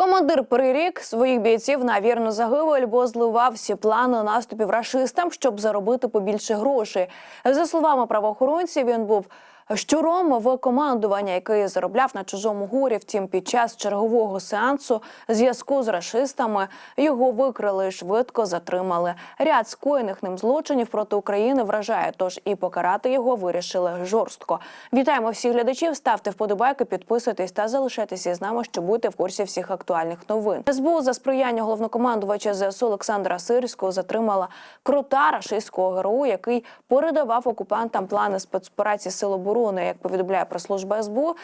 Командир прирік своїх бійців на вірну загибель, зливав всі плани наступів рашистам, щоб заробити побільше грошей. За словами правоохоронців, він був щуром в командування, який заробляв на чужому горі. Втім, під час чергового сеансу зв'язку з рашистами його викрили і швидко затримали. Ряд скоєних ним злочинів проти України вражає. Тож і покарати його вирішили жорстко. Вітаємо всіх глядачів. Ставте вподобайки, підписуйтесь та залишайтеся з нами, щоб бути в курсі всіх актуальних новин. СБУ за сприяння головнокомандувача ЗСУ Олександра Сирського затримала крута рашистського ГРУ, який передавав окупантам плани спецоперації Сил оборони. Як повідомляє прес-служба СБУ,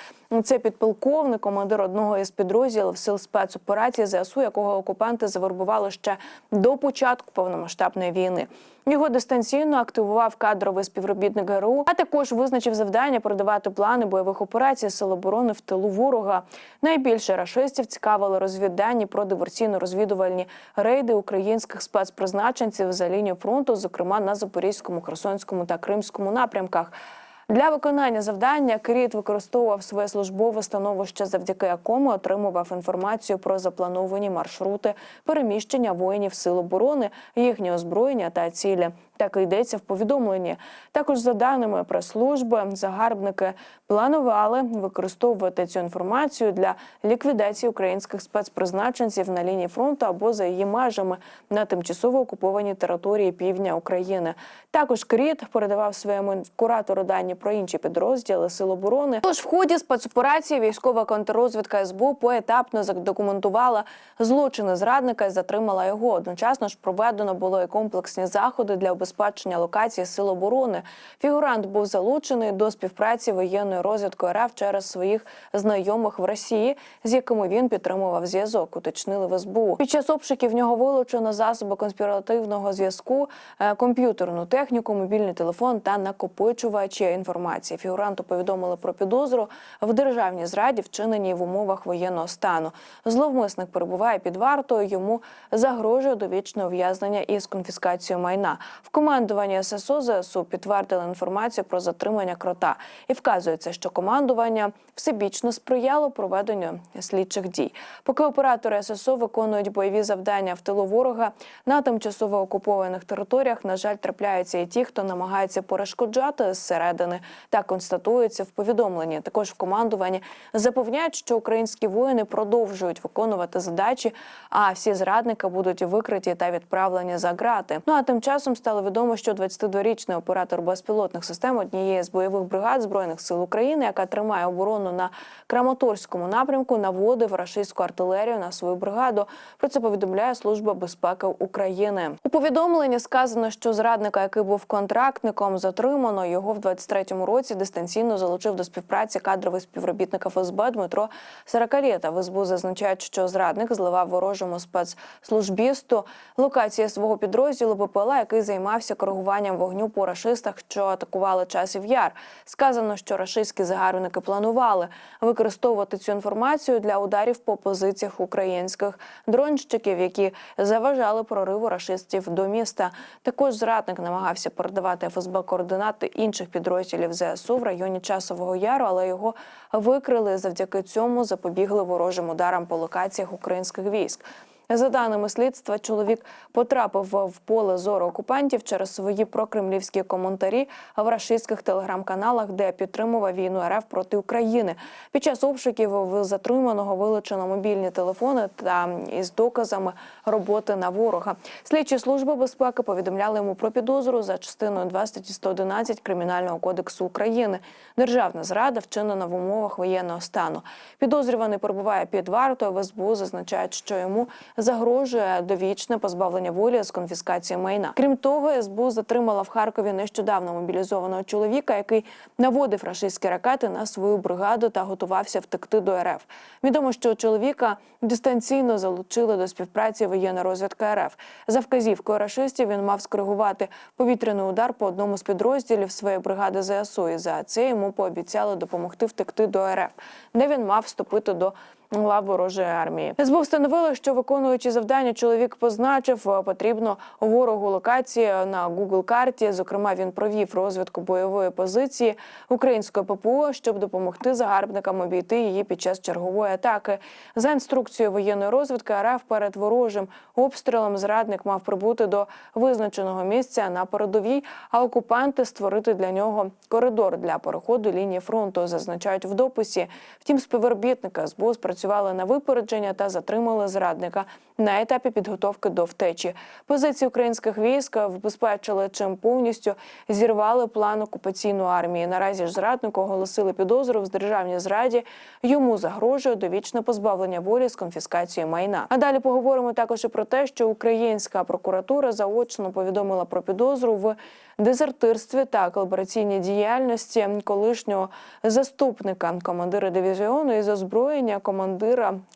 це підполковник, командир одного із підрозділів сил спецоперації ЗСУ, якого окупанти завербували ще до початку повномасштабної війни. Його дистанційно активував кадровий співробітник ГРУ, а також визначив завдання передавати плани бойових операцій сил оборони в тилу ворога. Найбільше рашистів цікавили розвіддані про диверсійно-розвідувальні рейди українських спецпризначенців за лінію фронту, зокрема на Запорізькому, Херсонському та Кримському напрямках. Для виконання завдання Кріт використовував своє службове становище, завдяки якому отримував інформацію про заплановані маршрути переміщення воїнів сил оборони, їхнє озброєння та цілі. Так і йдеться в повідомленні. Також за даними прес-служби, загарбники планували використовувати цю інформацію для ліквідації українських спецпризначенців на лінії фронту або за її межами на тимчасово окупованій території півдня України. Також Кріт передавав своєму куратору дані про інші підрозділи Сил оборони. Тож в ході спецоперації військова контррозвідка СБУ поетапно задокументувала злочини зрадника і затримала його. Одночасно ж проведено було і комплексні заходи для убезпечення локації Сил оборони. Фігурант був залучений до співпраці воєнної розвідки РФ через своїх знайомих в Росії, з якими він підтримував зв'язок. Уточнили в СБУ. Під час обшуків в нього вилучено засоби конспіративного зв'язку, е, комп'ютерну техніку, мобільний телефон та накопичувачі інформації. Фігуранту повідомили про підозру в державній зраді, вчиненій в умовах воєнного стану. Зловмисник перебуває під вартою. Йому загрожує довічне ув'язнення із конфіскацією майна. В командуванні ССО ЗСУ підтвердили інформацію про затримання крота і вказується, що командування всебічно сприяло проведенню слідчих дій. Поки оператори ССО виконують бойові завдання в тилу ворога на тимчасово окупованих територіях, на жаль, трапляються і ті, хто намагається перешкоджати зсередини. Так констатується в повідомленні. Також в командуванні запевняють, що українські воїни продовжують виконувати задачі, а всі зрадники будуть викриті та відправлені за грати. Ну а тим часом стало відомо, що 22-річний оператор безпілотних систем однієї з бойових бригад збройних сил України, яка тримає оборону на Краматорському напрямку, наводив рашистську артилерію на свою бригаду. Про це повідомляє служба безпеки України. У повідомленні сказано, що зрадника, який був контрактником, затримано його в 23-му році. Дистанційно залучив до співпраці кадровий співробітник ФСБ Дмитро Саракалєта. В СБУ зазначають, що зрадник зливав ворожому спецслужбісту локації свого підрозділу БПЛА, який займався коригуванням вогню по рашистах, що атакували часів яр. Сказано, що рашистські загарбники планували використовувати цю інформацію для ударів по позиціях українських дронщиків, які заважали прориву рашистів до міста. Також зрадник намагався передавати ФСБ координати інших підрозділів ЗСУ в районі часового яру, але його викрили. Завдяки цьому запобігли ворожим ударам по локаціях українських військ. За даними слідства, чоловік потрапив в поле зору окупантів через свої прокремлівські коментарі в рашистських телеграм-каналах, де підтримував війну РФ проти України. Під час обшуків в затриманого вилучено мобільні телефони та із доказами роботи на ворога. Слідчі служби безпеки повідомляли йому про підозру за частиною 2 статті 111 Кримінального кодексу України. Державна зрада вчинена в умовах воєнного стану. Підозрюваний перебуває під вартою. В СБУ зазначають, що йому загрожує довічне позбавлення волі з конфіскації майна. Крім того, СБУ затримала в Харкові нещодавно мобілізованого чоловіка, який наводив рашистські ракети на свою бригаду та готувався втекти до РФ. Відомо, що чоловіка дистанційно залучили до співпраці воєнна розвідка РФ. За вказівкою рашистів він мав скоригувати повітряний удар по одному з підрозділів своєї бригади ЗСУ. І за це йому пообіцяли допомогти втекти до РФ, де він мав вступити до лав ворожої армії. СБУ встановили, що виконуючи завдання, чоловік позначив е, потрібно ворогу локації на Google карті. Зокрема, він провів розвідку бойової позиції української ППО, щоб допомогти загарбникам обійти її під час чергової атаки. За інструкцією воєнної розвідки РФ перед ворожим обстрілом зрадник мав прибути до визначеного місця на передовій, а окупанти створити для нього коридор для переходу лінії фронту, зазначають в дописі. Втім, співробітники СБУ спрацювали на випередження та затримали зрадника на етапі підготовки до втечі. Позиції українських військ вбезпечили, чим повністю зірвали план окупаційної армії. Наразі ж зраднику оголосили підозру в державній зраді. Йому загрожує довічне позбавлення волі з конфіскацією майна. А далі поговоримо також і про те, що українська прокуратура заочно повідомила про підозру в дезертирстві та колабораційній діяльності колишнього заступника командира дивізіону із озброєння командира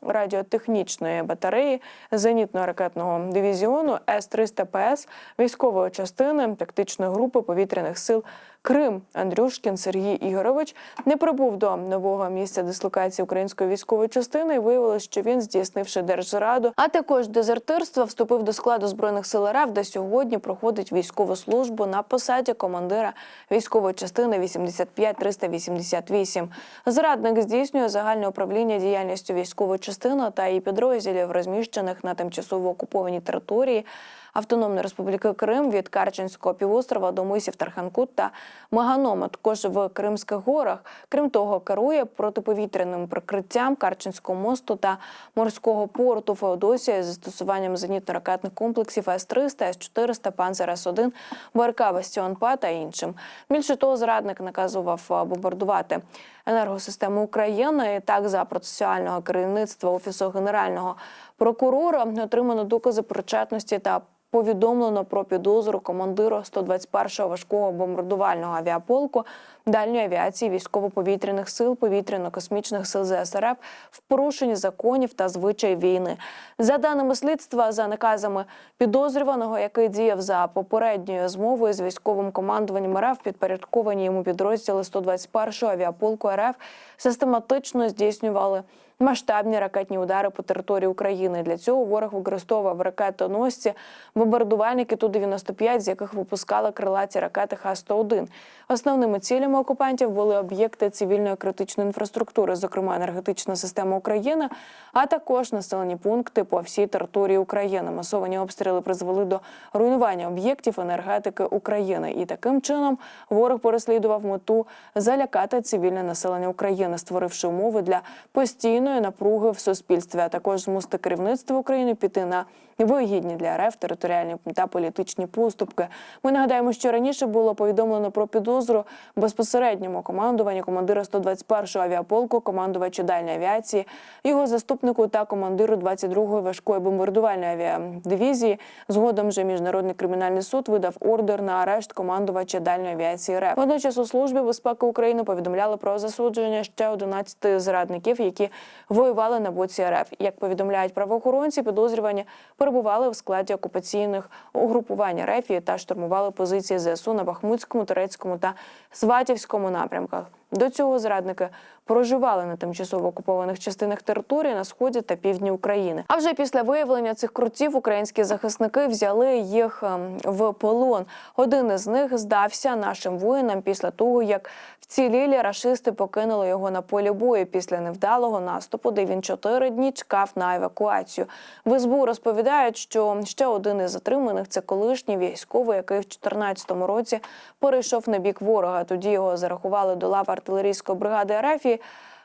радіотехнічної батареї зенітно-ракетного дивізіону С-300 ПС військової частини тактичної групи повітряних сил Крим Андрюшкін Сергій Ігорович не прибув до нового місця дислокації української військової частини. і Виявилось, що він здійснивши держзраду, а також дезертирство, вступив до складу збройних сил РФ, де сьогодні проходить військову службу на посаді командира військової частини 85-388. Зрадник здійснює загальне управління діяльністю військової частини та її підрозділів, розміщених на тимчасово окупованій території. Автономної Республіки Крим від Карченського півострова до мисів Тарханкут та Маганом, а також в Кримських горах. Крім того, керує протиповітряним прикриттям Карченського мосту та морського порту Феодосія з застосуванням зенітно-ракетних комплексів С-300, С-400, Панзер С-1, БРК Бастіон-П та іншим. Більше того, зрадник наказував бомбардувати енергосистему України. І так, за процесуального керівництва офісу генерального прокурора отримано докази причетності та повідомлено про підозру командиру 121-го важкого бомбардувального авіаполку дальньої авіації військово-повітряних сил, повітряно-космічних сил ЗСРФ в порушенні законів та звичаїв війни. За даними слідства, за наказами підозрюваного, який діяв за попередньою змовою з військовим командуванням РФ, підпорядковані йому підрозділи 121-го авіаполку РФ систематично здійснювали масштабні ракетні удари по території України. Для цього ворог використовував ракетоносці, бомбардувальники Ту-95, з яких випускали крилаті ракети Х-101. Основними цілями окупантів були об'єкти цивільної критичної інфраструктури, зокрема енергетична система України, а також населені пункти по всій території України. Масовані обстріли призвели до руйнування об'єктів енергетики України. І таким чином ворог переслідував мету залякати цивільне населення України, створивши умови для постійної напруги в суспільстві, а також змусити керівництво України піти на вигідні для РФ територіальні та політичні поступки. Ми нагадаємо, що раніше було повідомлено про підозру безпосередньому командуванню командира 121-го авіаполку, командувачу дальньої авіації, його заступнику та командиру 22-ї важкої бомбардувальної авіадивізії. Згодом же міжнародний кримінальний суд видав ордер на арешт командувача дальньої авіації РФ. Водночас у службі безпеки України повідомляли про засудження ще 11 зрадників, які воювали на боці РФ. Як повідомляють правоохоронці, підозрювані перебували в складі окупаційних угрупувань Рефії та штурмували позиції ЗСУ на Бахмутському, Турецькому та Сватівському напрямках. До цього зрадники проживали на тимчасово окупованих частинах території на сході та півдні України. А вже після виявлення цих крутів українські захисники взяли їх ем, в полон. Один із них здався нашим воїнам після того, як вцілілі рашисти покинули його на полі бою після невдалого наступу, де він чотири дні чекав на евакуацію. В СБУ розповідають, що ще один із затриманих це колишній військовий, який в 2014 році перейшов на бік ворога. Тоді його зарахували до лав артилерійської бригади РФ.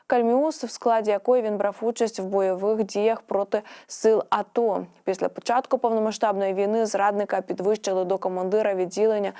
Кальміус, в складі якої він брав участь в бойових діях проти сил АТО. Після початку повномасштабної війни зрадника підвищили до командира відділення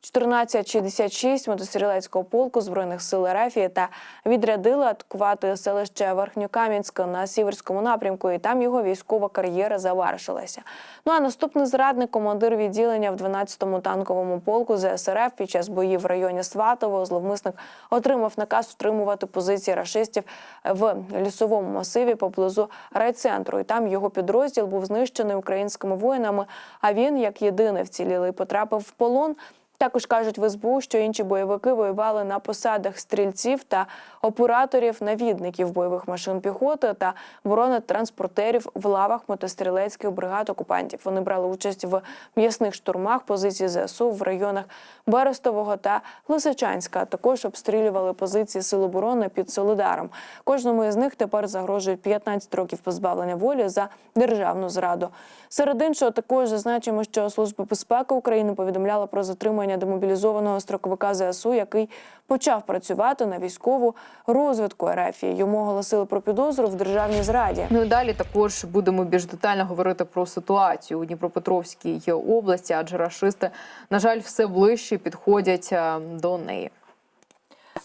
1466 мотострілецького полку збройних сил РФ та відрядили атакувати селище Верхньокам'янське на сіверському напрямку. І там його військова кар'єра завершилася. Ну а наступний зрадник, командир відділення в 12-му танковому полку ЗСРФ під час боїв в районі Сватово, зловмисник отримав наказ утримувати позиції рашистів в лісовому масиві поблизу райцентру. І там його підрозділ був знищений українськими воїнами. А він, як єдиний вцілілий, потрапив в полон. Також кажуть в СБУ, що інші бойовики воювали на посадах стрільців та операторів-навідників бойових машин піхоти та бронетранспортерів в лавах мотострілецьких бригад окупантів. Вони брали участь в м'ясних штурмах позицій ЗСУ в районах Берестового та Лисичанська. Також обстрілювали позиції Сил оборони під Солидаром. Кожному із них тепер загрожує 15 років позбавлення волі за державну зраду. Серед іншого, також зазначимо, що Служба безпеки України повідомляла про затримання демобілізованого строковика ЗСУ, який почав працювати на військову розвідку РФ. Йому оголосили про підозру в державній зраді. Ну і далі також будемо більш детально говорити про ситуацію у Дніпропетровській області, адже рашисти, на жаль, все ближче підходять е, до неї.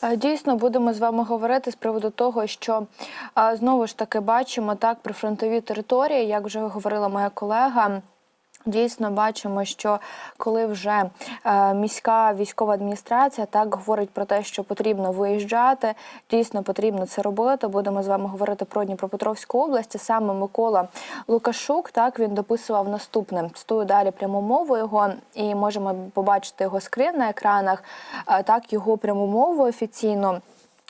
Е, Дійсно, будемо з вами говорити з приводу того, що е, знову ж таки бачимо так прифронтові території, як вже говорила моя колега. Дійсно бачимо, що коли вже е, міська військова адміністрація так говорить про те, що потрібно виїжджати, дійсно потрібно це робити. Будемо з вами говорити про Дніпропетровську область. Саме Микола Лукашук так він дописував наступне. Стою далі пряму мову його, і можемо побачити його скрин на екранах. е, так його пряму мову офіційно.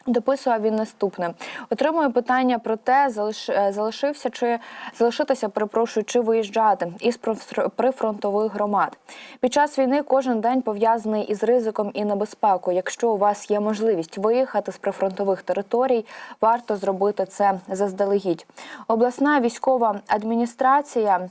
Дописував він наступне. Отримую питання про те, залиш, е, залишився чи залишитися, перепрошую, чи виїжджати із прифронтових громад. Під час війни кожен день пов'язаний із ризиком і небезпекою. Якщо у вас є можливість виїхати з прифронтових територій, варто зробити це заздалегідь. Обласна військова адміністрація.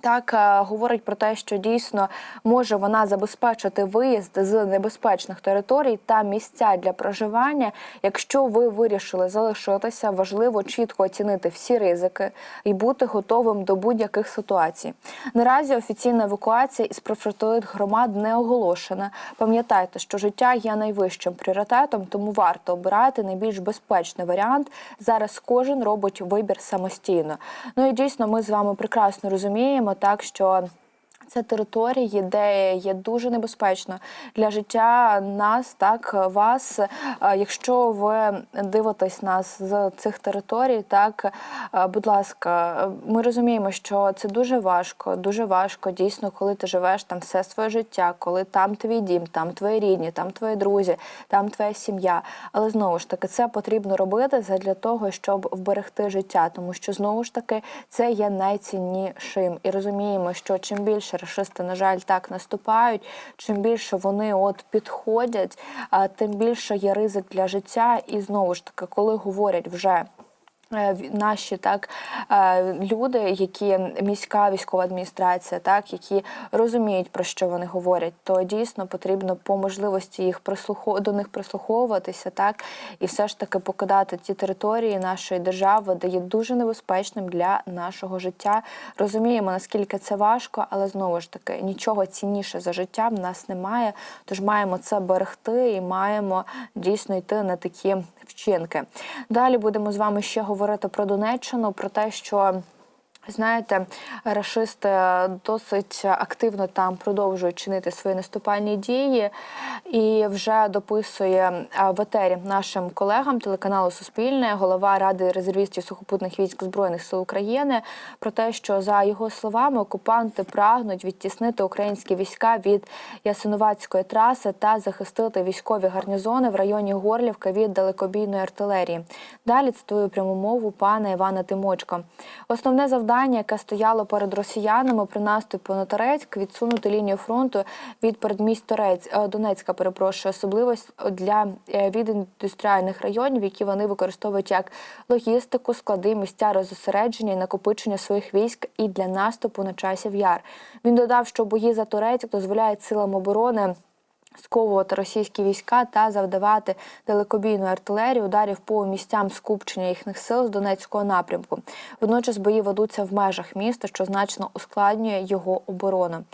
Так е, говорить про те, що дійсно може вона забезпечити виїзд з небезпечних територій та місця для проживання. Якщо ви вирішили залишитися, важливо чітко оцінити всі ризики і бути готовим до будь-яких ситуацій. Наразі офіційна евакуація із прифронтових громад не оголошена. Пам'ятайте, що життя є найвищим пріоритетом, тому варто обирати найбільш безпечний варіант. Зараз кожен робить вибір самостійно. Ну і дійсно, ми з вами прекрасно розуміємо, так що. Це території, де є дуже небезпечно для життя нас, так вас. Е, Якщо ви дивитесь нас з цих територій, так е, будь ласка, ми розуміємо, що це дуже важко, дуже важко дійсно, коли ти живеш там все своє життя, коли там твій дім, там твої рідні, там твої друзі, там твоя сім'я. Але знову ж таки, це потрібно робити для того, щоб вберегти життя, тому що знову ж таки це є найціннішим. І розуміємо, що чим більше рашисти, на жаль, так наступають, чим більше вони от підходять, тим більше є ризик для життя. І знову ж таки, коли говорять вже. Е, Наші так е, люди, які міська військова адміністрація, так які розуміють про що вони говорять, то дійсно потрібно по можливості їх прислухо до них прислуховуватися, так і все ж таки покидати ті території нашої держави, де є дуже небезпечним для нашого життя. Розуміємо, наскільки це важко, але знову ж таки нічого цінніше за життя в нас немає. Тож маємо це берегти і маємо дійсно йти на такі вчинки. Далі будемо з вами ще говорити про Донеччину, про те, що. Знаєте, рашисти досить активно там продовжують чинити свої наступальні дії, і вже дописує в етері нашим колегам телеканалу Суспільне голова ради резервістів сухопутних військ збройних сил України про те, що за його словами окупанти прагнуть відтіснити українські війська від Ясинуватської траси та захистити військові гарнізони в районі Горлівка від далекобійної артилерії. Далі цитую пряму мову пана Івана Тимочка. Основне завдання, яке стояло перед росіянами при наступі на Торецьк, відсунути лінію фронту від передмість Торець е, Донецька, перепрошую, особливо для е, від індустріальних районів, які вони використовують як логістику, склади, місця розосередження і накопичення своїх військ і для наступу на часів яр. Він додав, що бої за Торецьк дозволяють силам оборони. Сковувати російські війська та завдавати далекобійну артилерію ударів по місцям скупчення їхніх сил з Донецького напрямку. Водночас бої ведуться в межах міста, що значно ускладнює його оборону.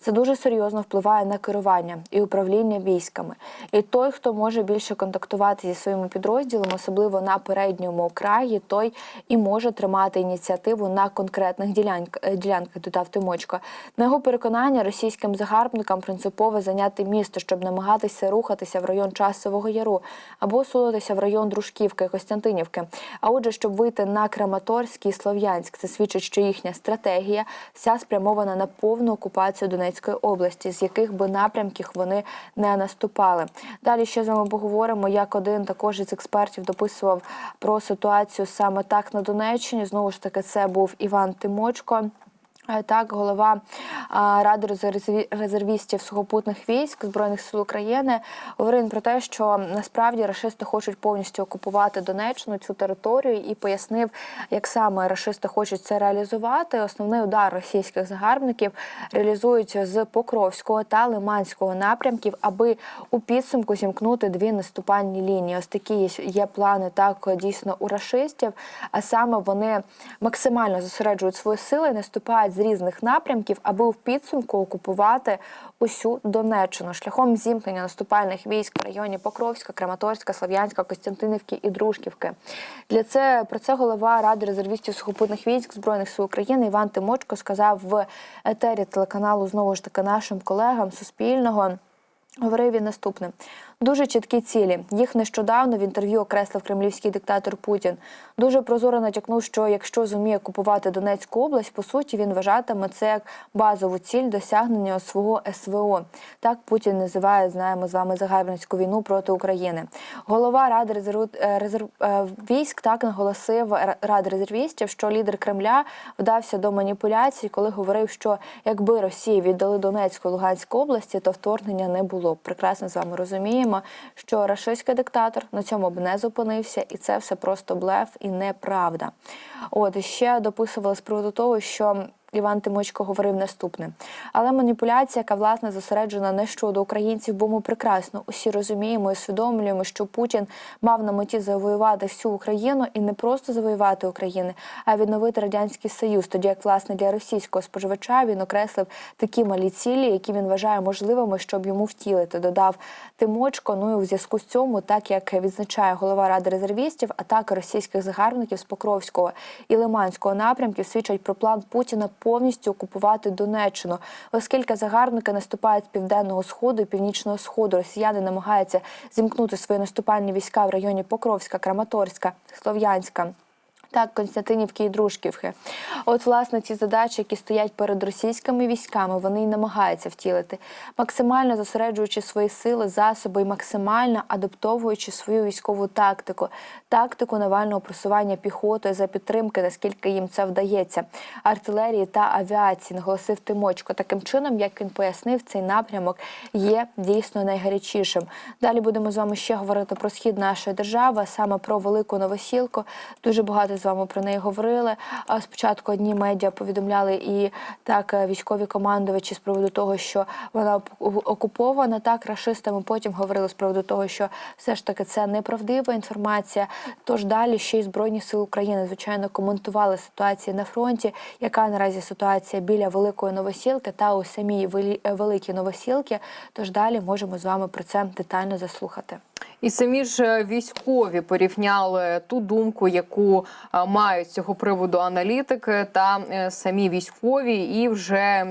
Це дуже серйозно впливає на керування і управління військами. І той, хто може більше контактувати зі своїми підрозділами, особливо на передньому краї, той і може тримати ініціативу на конкретних ділянках, е, ділянках додав Тимочко. На його переконання, російським загарбникам принципово зайняти місто, щоб намагатися рухатися в район Часового Яру або сунутися в район Дружківки, Костянтинівки. А отже, щоб вийти на Краматорський і Слов'янськ, це свідчить, що їхня стратегія вся спрямована на повну окупацію Донецької області, з яких би напрямків вони не наступали. Далі ще з вами поговоримо, як один також із експертів дописував про ситуацію саме так на Донеччині. Знову ж таки, це був Іван Тимочко. Так, голова Ради резерві- резервістів сухопутних військ Збройних сил України говорив про те, що насправді рашисти хочуть повністю окупувати Донеччину цю територію і пояснив, як саме рашисти хочуть це реалізувати. Основний удар російських загарбників реалізують з Покровського та Лиманського напрямків, аби у підсумку зімкнути дві наступальні лінії. Ось такі є- плани так дійсно у рашистів. А саме вони максимально зосереджують свої сили, наступають з різних напрямків, аби в підсумку окупувати усю Донеччину шляхом зімкнення наступальних військ в районі Покровська, Краматорська, Слов'янська, Костянтинівки і Дружківки. Для це про це голова Ради резервістів сухопутних військ збройних сил України Іван Тимочко сказав в етері телеканалу знову ж таки нашим колегам Суспільного. Говорив він наступне: дуже чіткі цілі. Їх нещодавно в інтерв'ю окреслив кремлівський диктатор Путін. Дуже прозоро натякнув, що якщо зуміє купувати Донецьку область, по суті він вважатиме це як базову ціль досягнення свого СВО. Так Путін називає, знаємо з вами загарбницьку війну проти України. Голова Ради е, резерв е, військ так наголосив Ради резервістів, що лідер Кремля вдався до маніпуляцій, коли говорив, що якби Росії віддали Донецьку і Луганську області, то вторгнення не було. Прекрасно з вами розуміємо, що рашистський диктатор на цьому б не зупинився, і це все просто блеф і неправда. От ще дописували з приводу того, що. Іван Тимочко говорив наступне. Але маніпуляція, яка власне зосереджена не щодо українців, бо ми прекрасно усі розуміємо і усвідомлюємо, що Путін мав на меті завоювати всю Україну і не просто завоювати Україну, а відновити радянський союз. Тоді як власне для російського споживача він окреслив такі малі цілі, які він вважає можливими, щоб йому втілити. Додав Тимочко. Ну і у зв'язку з цьому, так як відзначає голова ради резервістів, атаки російських загарбників з Покровського і Лиманського напрямків свідчать про план Путіна повністю окупувати Донеччину, оскільки загарбники наступають з південного сходу і північного сходу. Росіяни намагаються зімкнути свої наступальні війська в районі Покровська, Краматорська, Слов'янська. Так, Константинівки і Дружківки. От, власне, ці задачі, які стоять перед російськими військами, вони і намагаються втілити, максимально зосереджуючи свої сили, засоби і максимально адаптовуючи свою військову тактику, тактику навального просування піхотою за підтримки, наскільки їм це вдається, артилерії та авіації, наголосив Тимочко. Таким чином, як він пояснив, цей напрямок є дійсно найгарячішим. Далі будемо з вами ще говорити про схід нашої держави, саме про велику новосілку. Дуже багато з вами про неї говорили. Спочатку одні медіа повідомляли і так е, військові командувачі з приводу того, що вона окупована так рашистами. Потім говорили з приводу того, що все ж таки це неправдива інформація. Тож далі ще й збройні сили України звичайно коментували ситуацію на фронті, яка наразі ситуація біля великої новосілки та у самій великій новосілки. Тож далі можемо з вами про це детально заслухати. І самі ж е, військові порівняли ту думку, яку е, мають цього приводу аналітики, та е, самі військові, і вже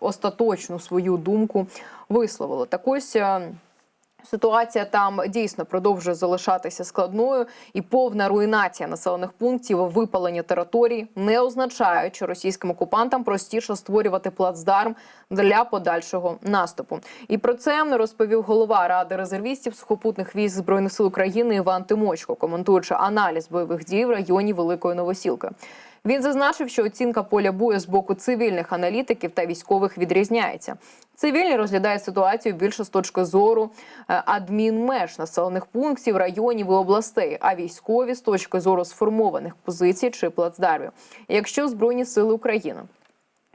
остаточну свою думку висловили. Так ось. Ситуація там дійсно продовжує залишатися складною, і повна руйнація населених пунктів, випалення територій не означають, що російським окупантам простіше створювати плацдарм для подальшого наступу. І про це розповів голова ради резервістів сухопутних військ збройних сил України Іван Тимочко, коментуючи аналіз бойових дій в районі Великої Новосілки. Він зазначив, що оцінка поля бою з боку цивільних аналітиків та військових відрізняється. Цивільні розглядають ситуацію більше з точки зору е, адмінмеж населених пунктів, районів і областей, а військові з точки зору сформованих позицій чи плацдармів. Якщо збройні сили України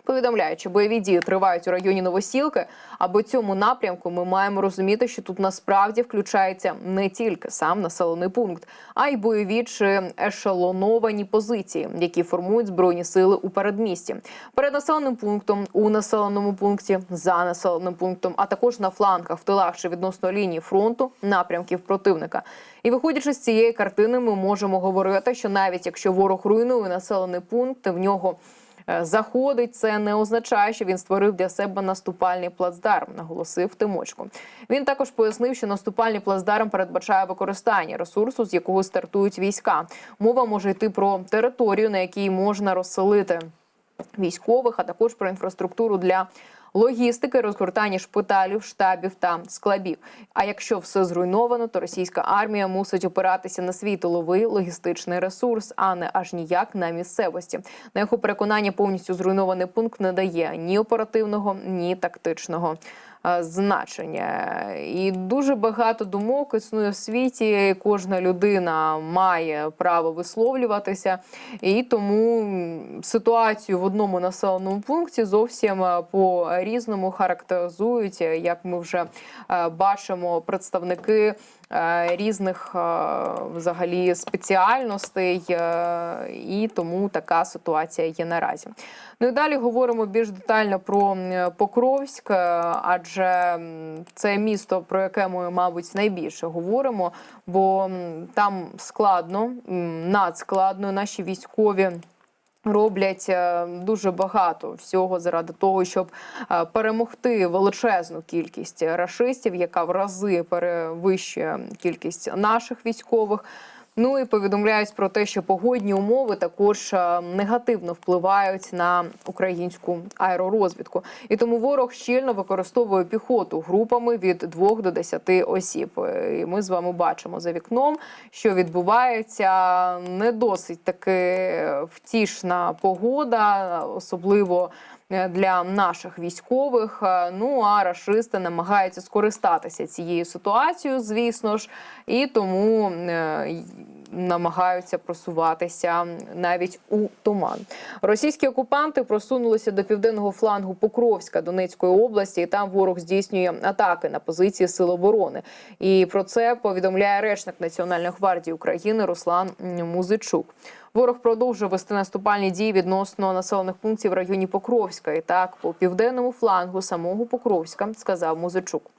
Повідомляючи, бойові дії тривають у районі Новосілки. Або цьому напрямку ми маємо розуміти, що тут насправді включається не тільки сам населений пункт, а й бойові чи ешелоновані позиції, які формують збройні сили у передмісті, перед населеним пунктом, у населеному пункті, за населеним пунктом, а також на флангах, в тилах чи відносно лінії фронту напрямків противника. І виходячи з цієї картини, ми можемо говорити, що навіть якщо ворог руйнує населений пункт, в нього заходить, це не означає, що він створив для себе наступальний плацдарм, наголосив Тимочко. Він також пояснив, що наступальний плацдарм передбачає використання ресурсу, з якого стартують війська. Мова може йти про територію, на якій можна розселити військових, а також про інфраструктуру для логістики, розгортання шпиталів, штабів та складів. А якщо все зруйновано, то російська армія мусить опиратися на свій тиловий логістичний ресурс, а не аж ніяк на місцевості. На його переконання повністю зруйнований пункт не дає ні оперативного, ні тактичного. Е, Значення і дуже багато думок існує в світі. Кожна людина має право висловлюватися, і тому ситуацію в одному населеному пункті зовсім е, по різному характеризують, е, як ми вже бачимо, представники різних взагалі спеціальностей, і тому така ситуація є наразі. Ну і далі говоримо більш детально про Покровськ, е, адже це місто, про яке ми, мабуть, найбільше говоримо, бо там складно, надскладно. Наші військові. Роблять е, дуже багато всього заради того, щоб е, перемогти величезну кількість рашистів, яка в рази перевищує кількість наших військових. Ну і повідомляють про те, що погодні умови також е, негативно впливають на українську аеророзвідку. І тому ворог щільно використовує піхоту групами від 2 до 10 осіб. Е, І ми з вами бачимо за вікном, що відбувається не досить таки втішна погода, особливо. Е, Для наших військових, Е, ну а рашисти намагаються скористатися цією ситуацією, звісно ж, і тому е, намагаються просуватися навіть у туман. Російські окупанти просунулися до південного флангу Покровська Донецької області, і там ворог здійснює атаки на позиції Сил оборони. І про це повідомляє речник Національної гвардії України Руслан Музичук. Ворог продовжує вести наступальні дії відносно населених пунктів в районі Покровська. І так, по південному флангу самого Покровська, сказав Музичук.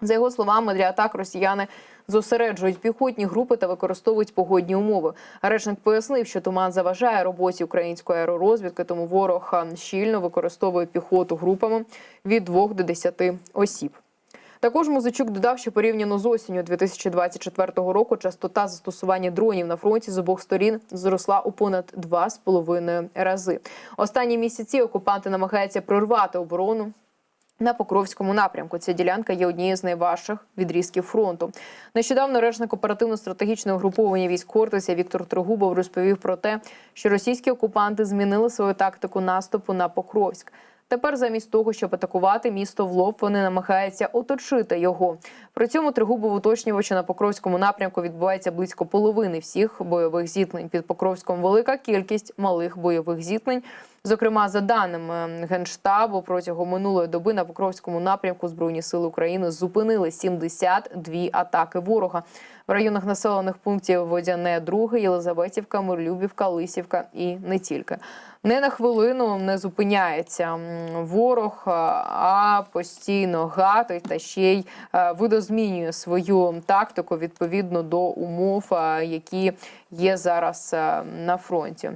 За його словами, для атак росіяни зосереджують піхотні групи та використовують погодні умови. Речник пояснив, що туман заважає роботі української аеророзвідки, тому ворог щільно використовує піхоту групами від 2 до 10 осіб. Також Музичук додав, що порівняно з осінню 2024 року частота застосування дронів на фронті з обох сторін зросла у понад 2,5 рази. Останні місяці окупанти намагаються прорвати оборону на Покровському напрямку ця ділянка є однією з найважчих відрізків фронту. Нещодавно речник оперативно-стратегічного угруповання військ Хортиця Віктор Трогубов розповів про те, що російські окупанти змінили свою тактику наступу на Покровськ. Тепер, замість того, щоб атакувати місто в лоб, вони намагаються оточити його. При цьому Тригубов уточнював, що на Покровському напрямку відбувається близько половини всіх бойових зіткнень. Під Покровськом велика кількість малих бойових зіткнень. Зокрема, за даними генштабу, протягом минулої доби на Покровському напрямку Збройні сили України зупинили 72 атаки ворога в районах населених пунктів Водяне, Друге, Єлизаветівка, Мирлюбівка, Лисівка і не тільки. Не на хвилину не зупиняється ворог, а- а постійно гатить та ще й е, видозмінює свою тактику відповідно до умов, е, які є зараз е, на фронті.